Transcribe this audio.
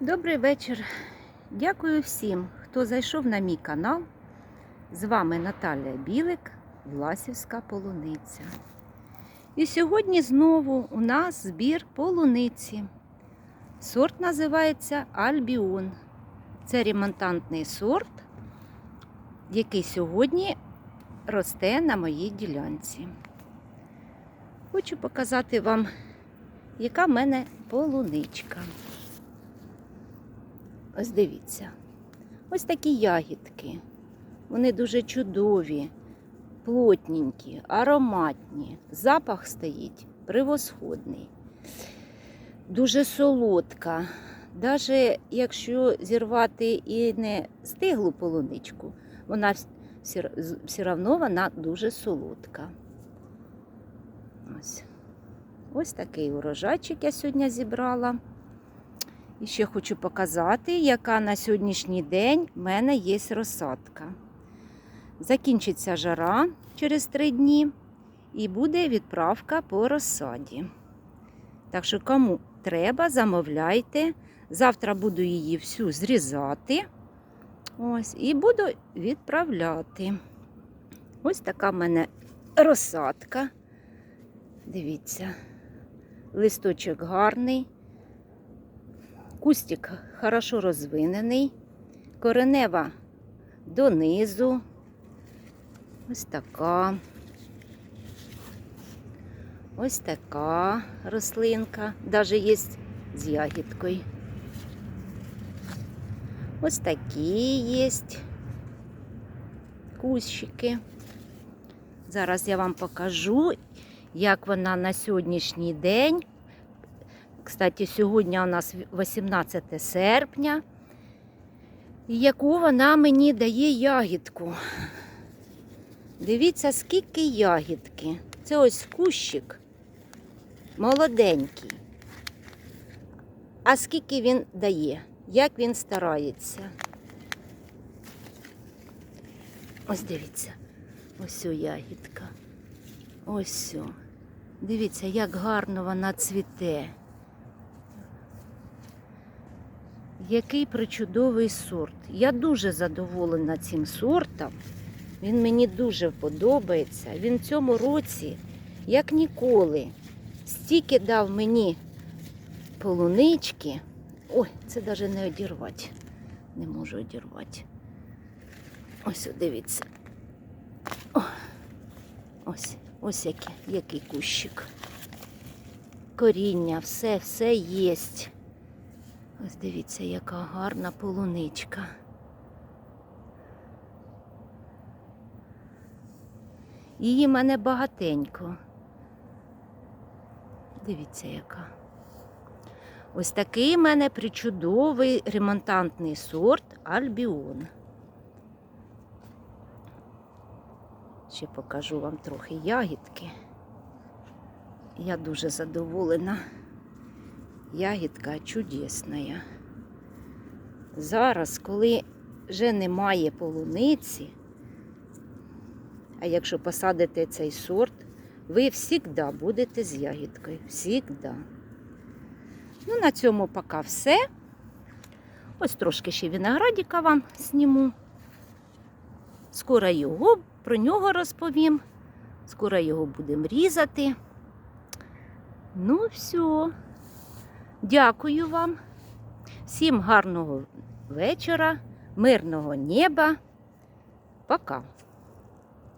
Добрий вечір. Дякую всім, хто зайшов на мій канал. З вами Наталія Білик, Власівська полуниця. І сьогодні знову у нас збір полуниці. Сорт називається Альбіон. Це ремонтантний сорт, який сьогодні росте на моїй ділянці. Хочу показати вам, яка в мене полуничка. Ось дивіться. Ось такі ягідки. Вони дуже чудові, плотненькі, ароматні. Запах стоїть превосходний. Дуже солодка. Навіть якщо зірвати і не стиглу полуничку, вона все, одно вона дуже солодка. Ось. Ось такий урожайчик я сьогодні зібрала. І ще хочу показати, яка на сьогоднішній день в мене є розсадка. Закінчиться жара через три дні і буде відправка по розсаді. Так що, кому треба, замовляйте. Завтра буду її всю зрізати. Ось, і буду відправляти. Ось така в мене розсадка. Дивіться, листочок гарний. Кустик хорошо розвинений, коренева донизу. Ось така. Ось така рослинка, навіть є з ягідкою. Ось такі є кущики. Зараз я вам покажу, як вона на сьогоднішній день Кстати, сьогодні у нас 18 серпня, яку вона мені дає ягідку. Дивіться, скільки ягідки. Це ось кущик молоденький. А скільки він дає, як він старається. Ось дивіться, ось о ягідка. Ось. Дивіться, як гарно вона цвіте. Який причудовий сорт. Я дуже задоволена цим сортом. Він мені дуже подобається. Він в цьому році, як ніколи, стільки дав мені полунички. Ой, це навіть не одірвати. Не можу одірвати. Ось, дивіться. О, ось, ось який, який кущик. Коріння, все, все єсть. Ось дивіться, яка гарна полуничка. Її мене багатенько. Дивіться, яка. Ось такий в мене причудовий ремонтантний сорт Альбіон. Ще покажу вам трохи ягідки. Я дуже задоволена. Ягідка чудесна. Зараз, коли вже немає полуниці, а якщо посадите цей сорт, ви завжди будете з ягідкою. Всігда. Ну, на цьому поки все. Ось трошки ще виноградика вам зніму. Скоро його, про нього розповім. Скоро його будемо різати. Ну, все. Дякую вам. Всім гарного вечора, мирного неба. Пока.